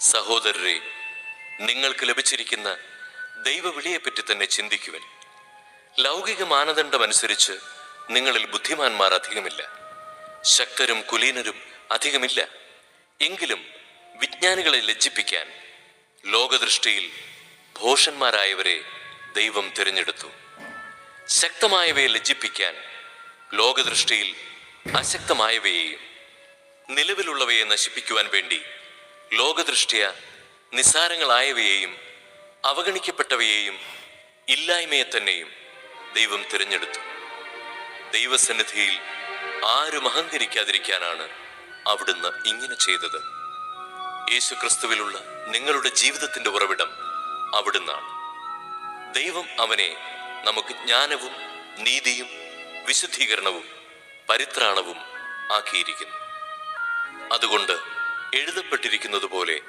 സഹോദരരെ നിങ്ങൾക്ക് ലഭിച്ചിരിക്കുന്ന ദൈവവിളിയെപ്പറ്റി തന്നെ ചിന്തിക്കുവൻ. ലൗകിക മാനദണ്ഡമനുസരിച്ച് നിങ്ങളിൽ ബുദ്ധിമാന്മാർ അധികമില്ല. ശക്തരും കുലീനരും അധികമില്ല. എങ്കിലും വിജ്ഞാനികളെ ലജ്ജിപ്പിക്കാൻ ലോകദൃഷ്ടിയിൽ ഭോഷന്മാരായവരെ ദൈവം തിരഞ്ഞെടുത്തു. ശക്തമായവയെ ലജ്ജിപ്പിക്കാൻ ലോകദൃഷ്ടിയിൽ അശക്തമായവയെയും നിലവിലുള്ളവയെ നശിപ്പിക്കുവാൻ വേണ്ടി ലോകദൃഷ്ടിയ നിസ്സാരങ്ങളായവയെയും അവഗണിക്കപ്പെട്ടവയെയും ഇല്ലായ്മയെ തന്നെയും ദൈവം തിരഞ്ഞെടുത്തു. ദൈവസന്നിധിയിൽ ആരും അഹങ്കരിക്കാതിരിക്കാനാണ് അവിടുന്ന് ഇങ്ങനെ ചെയ്തത്. യേശു ക്രിസ്തുവിലുള്ള നിങ്ങളുടെ ജീവിതത്തിന്റെ ഉറവിടം അവിടുന്നാണ്. ദൈവം അവനെ നമുക്ക് ജ്ഞാനവും നീതിയും വിശുദ്ധീകരണവും പരിത്രാണവും ആക്കിയിരിക്കുന്നു. അതുകൊണ്ട് എഴുതപ്പെട്ടിരിക്കുന്നത് പോലെ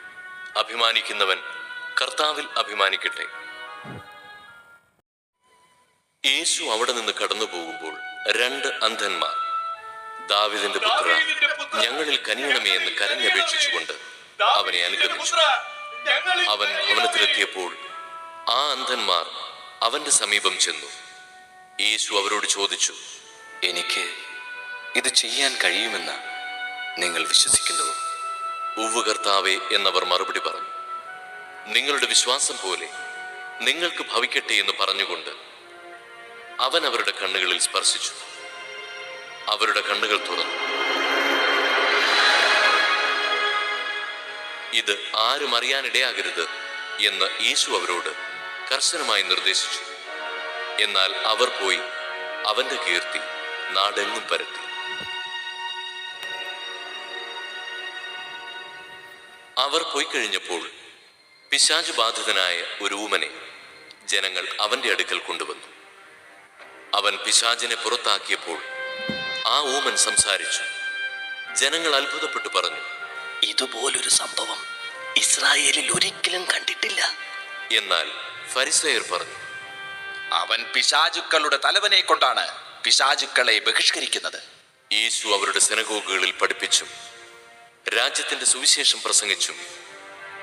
അഭിമാനിക്കുന്നവൻ കർത്താവിൽ അഭിമാനിക്കട്ടെ. യേശു അവിടെ നിന്ന് കടന്നു പോകുമ്പോൾ രണ്ട് അന്ധന്മാർ ദാവിദിന്റെ പുത്ര ഞങ്ങളിൽ കനിയണമേ എന്ന് കരഞ്ഞപേക്ഷിച്ചുകൊണ്ട് അവനെ അനുഗമിച്ചു അവൻ ഭവനത്തിലെത്തിയപ്പോൾ ആ അന്ധന്മാർ അവന്റെ സമീപം ചെന്നു. യേശു അവരോട് ചോദിച്ചു എനിക്ക് ഇത് ചെയ്യാൻ കഴിയുമെന്ന് നിങ്ങൾ വിശ്വസിക്കുന്നുവോ ഉവ്വ് കർത്താവേ എന്നവർ മറുപടി പറഞ്ഞു. നിങ്ങളുടെ വിശ്വാസം പോലെ നിങ്ങൾക്ക് ഭവിക്കട്ടെ എന്ന് പറഞ്ഞുകൊണ്ട് അവൻ അവരുടെ കണ്ണുകളിൽ സ്പർശിച്ചു. അവരുടെ കണ്ണുകൾ തുറന്നു. ഇത് ആരും അറിയാനിടയാകരുത് എന്ന് യേശു അവരോട് കർശനമായി നിർദ്ദേശിച്ചു. എന്നാൽ അവർ പോയി അവന്റെ കീർത്തി നാടെങ്ങും പരത്തി. അവർ പോയി കഴിഞ്ഞപ്പോൾ പിശാജ് ബാധിതനായ ഒരു ഊമനെ ജനങ്ങൾ അവന്റെ അടുക്കൽ കൊണ്ടുവന്നു. അവൻ പിശാചിനെ പുറത്താക്കിയപ്പോൾ ആ ഊമൻ സംസാരിച്ചു. ജനങ്ങൾ അത്ഭുതപ്പെട്ടു പറഞ്ഞു ഇതുപോലൊരു സംഭവം ഇസ്രായേലിൽ ഒരിക്കലും കണ്ടിട്ടില്ല. എന്നാൽ ഫരിസയർ പറഞ്ഞു അവൻ പിശാചുക്കളുടെ തലവനെ കൊണ്ടാണ് പിശാചുക്കളെ ബഹിഷ്കരിക്കുന്നത്. യേശു അവരുടെ സെനഗോഗുകളിൽ പഠിപ്പിച്ചും. രാജ്യത്തിന്റെ സുവിശേഷം പ്രസംഗിച്ചു.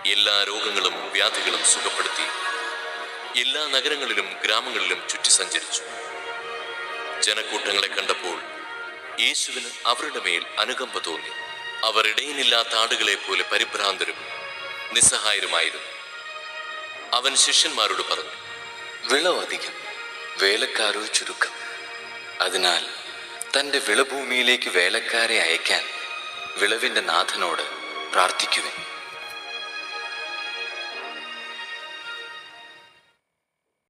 എല്ലാ രോഗങ്ങളും വ്യാധികളും സുഖപ്പെടുത്തി. എല്ലാ നഗരങ്ങളിലും ഗ്രാമങ്ങളിലും ചുറ്റി സഞ്ചരിച്ചു. ജനക്കൂട്ടങ്ങളെ കണ്ടപ്പോൾ യേശുവിന് അവരുടെ മേൽ അനുകമ്പ തോന്നി. അവർ ആടുകളെ പോലെ പരിഭ്രാന്തരും നിസ്സഹായരുമായിരുന്നു. അവൻ ശിഷ്യന്മാരോട് പറഞ്ഞു വിളവധികം വേലക്കാരോ ചുരുക്കം. അതിനാൽ തന്റെ വിളഭൂമിയിലേക്ക് വേലക്കാരെ അയക്കാൻ വിളവിന്റെ നാഥനോട് പ്രാർത്ഥിക്കുവിൻ.